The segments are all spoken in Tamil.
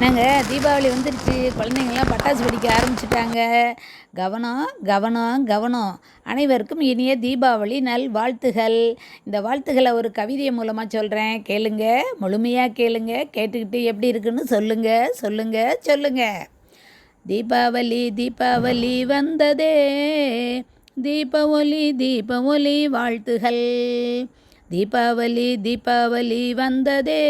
நாங்கள் தீபாவளி வந்துருச்சு. குழந்தைங்கள்லாம் பட்டாசு வெடிக்க ஆரம்பிச்சிட்டாங்க. கவனம் கவனம் கவனம் அனைவருக்கும் இனிய தீபாவளி நல் வாழ்த்துகள். இந்த வாழ்த்துக்களை ஒரு கவிதை மூலமாக சொல்கிறேன் கேளுங்க முழுமையாக கேளுங்க. கேட்டுக்கிட்டு எப்படி இருக்குன்னு சொல்லுங்க சொல்லுங்க சொல்லுங்க. தீபாவளி தீபாவளி வந்ததே. தீப ஒலி தீப ஒலி வாழ்த்துகள். தீபாவளி தீபாவளி வந்ததே.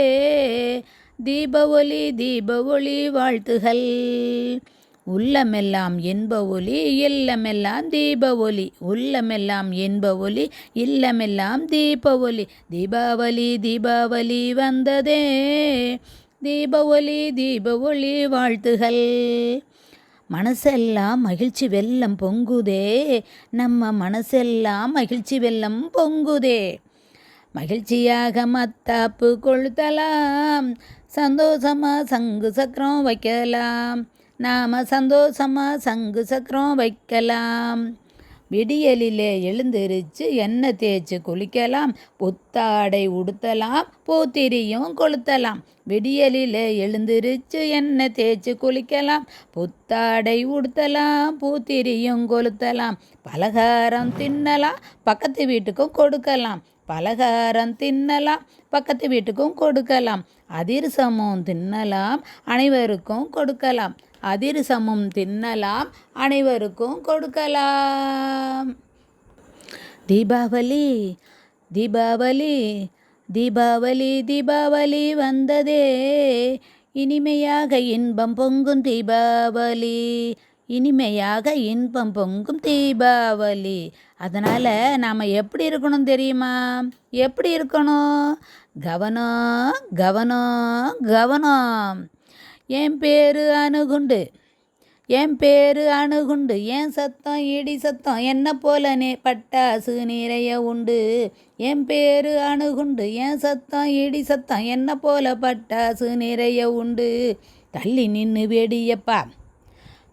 தீப ஒலி தீப ஒளி வாழ்த்துகள். உள்ளமெல்லாம் இன்ப ஒலி இல்லமெல்லாம் தீப ஒலி உள்ளமெல்லாம் இன்ப ஒலி இல்லமெல்லாம் தீப ஒலி தீபாவளி தீபாவளி வந்ததே. தீப ஒலி தீப ஒளி வாழ்த்துகள். மனசெல்லாம் மகிழ்ச்சி வெள்ளம் பொங்குதே. நம்ம மனசெல்லாம் மகிழ்ச்சி வெள்ளம் பொங்குதே. மகிழ்ச்சியாக மத்தாப்பு கொளுத்தலாம். சந்தோஷமாக சங்கு சக்கரம் வைக்கலாம். நாம் சந்தோஷமாக சங்கு சக்கரம் வைக்கலாம். விடியலிலே எழுந்திருச்சு எண்ணெய் தேய்ச்சி குளிக்கலாம். புத்தாடை உடுத்தலாம். பூத்திரியும் கொளுத்தலாம். விடியலிலே எழுந்திருச்சு எண்ணெய் தேய்ச்சி குளிக்கலாம். புத்தாடை உடுத்தலாம். பூத்திரியும் கொளுத்தலாம். பலகாரம் தின்னலாம். பக்கத்து வீட்டுக்கும் கொடுக்கலாம். பலகாரம் தின்னலாம். பக்கத்து வீட்டுக்கும் கொடுக்கலாம். அதிரசமும் தின்னலாம். அனைவருக்கும் கொடுக்கலாம். அதிரசமும் தின்னலாம். அனைவருக்கும் கொடுக்கலாம். தீபாவளி தீபாவளி தீபாவளி தீபாவளி வந்ததே. இனிமையாக இன்பம் பொங்கும் தீபாவளி. இனிமையாக இன்பம் பொங்கும் தீபாவளி. அதனால் நாம் எப்படி இருக்கணும் தெரியுமா? எப்படி இருக்கணும்? கவனம் கவனம் கவனம் என் பேர் அணுகுண்டு. என் பேர் அணுகுண்டு. என் சத்தம் இடி சத்தம். என்ன போல நே பட்டாசு நிறைய உண்டு. என் பேர் அணுகுண்டு. என் சத்தம் இடி சத்தம். என்ன போல பட்டாசு நிறைய உண்டு. தள்ளி நின்று வெடியப்பா.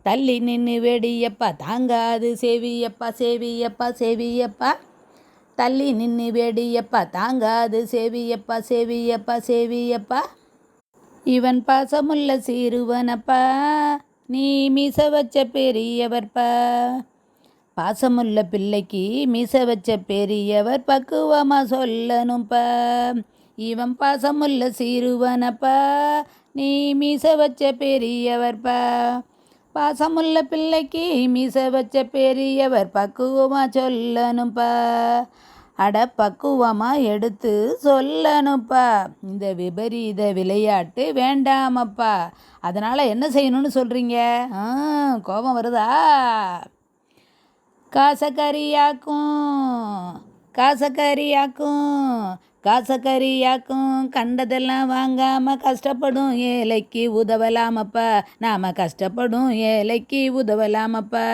தள்ளி நின்று வேடியப்பா தாங்காது சேவியப்பா சேவியப்பா சேவியப்பா. தள்ளி நின்று வேடியப்பா தாங்காது சேவியப்பா சேவியப்பா சேவியப்பா. இவன் பாசமுள்ள சிறுவனப்பா நீ மீச வச்ச பெரியவர்ப்பா. பாசமுள்ள பிள்ளைக்கு மீச வச்ச பெரியவர் பக்குவமாக சொல்லணும்ப்பா இவன் பாசமுள்ள சிறுவனப்பா நீ மீச வச்ச பெரியவர்ப்பா. பாசமுள்ள பிள்ளைக்கு மீச வச்ச பெரியவர் பக்குவமாக சொல்லணும்ப்பா. அட பக்குவமாக எடுத்து சொல்லணும்ப்பா. இந்த விபரீத விளையாட்டு வேண்டாமப்பா. அதனால் என்ன செய்யணும்னு சொல்கிறீங்க கோபம் வருதா? காசக்கரியாக்கும் காசக்கரியாக்கும் காசக்கரியாக்கும் கண்டதெல்லாம் வாங்காமல் கஷ்டப்படும் ஏழைக்கு உதவலாமப்பா. நாம் கஷ்டப்படும் ஏழைக்கு உதவலாமப்பா.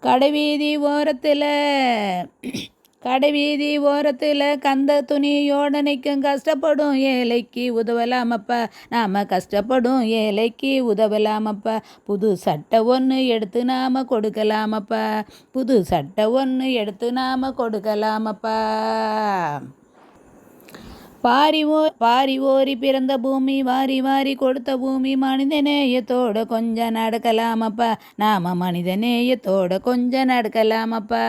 கடைவீதி ஓரத்தில் கடைவீதி ஓரத்தில் கந்த துணியோட நிற்கும் கஷ்டப்படும் ஏழைக்கு உதவலாமப்பா. நாம் கஷ்டப்படும் ஏழைக்கு உதவலாமப்பா. புது சட்டை ஒன்று எடுத்து நாம் கொடுக்கலாமப்பா. புது சட்டை ஒன்று எடுத்து நாம் கொடுக்கலாமப்பா. பாரி ஓ பாரி ஓரி பிறந்த பூமி வாரி வாரி கொடுத்த பூமி மனிதநேயத்தோட கொஞ்சம் நடக்கலாமப்பா. நாம மனிதநேயத்தோட கொஞ்சம் நடக்கலாமப்பா.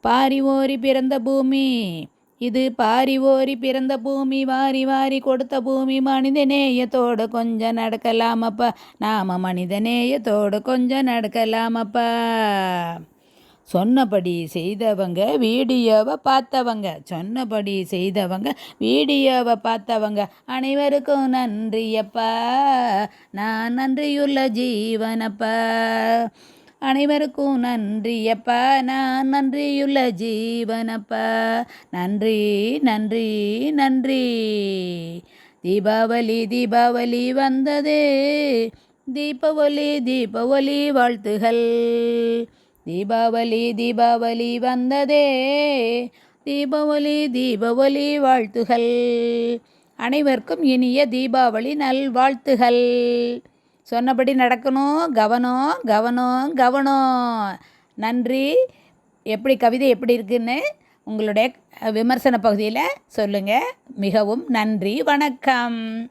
பாரி ஓரி பிறந்த பூமி இது பாரி ஓரி பிறந்த பூமி வாரி வாரி கொடுத்த பூமி மனிதநேயத்தோட கொஞ்சம் நடக்கலாமப்பா. நாம மனிதநேயத்தோட கொஞ்சம் நடக்கலாமப்பா. சொன்னபடி செய்தவங்க வீடியோவை பார்த்தவங்க சொன்னபடி செய்தவங்க வீடியோவை பார்த்தவங்க அனைவருக்கும் நன்றியப்பா நான் நன்றியுள்ள ஜீவனப்பா. அனைவருக்கும் நன்றியப்பா நான் நன்றியுள்ள ஜீவனப்பா. நன்றி நன்றி நன்றி. தீபாவளி தீபாவளி வந்ததே. தீபாவளி தீபாவளி வாழ்த்துகள். தீபாவளி தீபாவளி வந்ததே. தீபாவளி தீபாவளி வாழ்த்துகள். அனைவருக்கும் இனிய தீபாவளி நல்வாழ்த்துகள். சொன்னபடி நடக்கணும் கவனம் கவனம் கவனம். நன்றி. எப்படி கவிதை எப்படி இருக்குன்னு உங்களுடைய விமர்சன பகுதியில் சொல்லுங்கள் மிகவும் நன்றி வணக்கம்.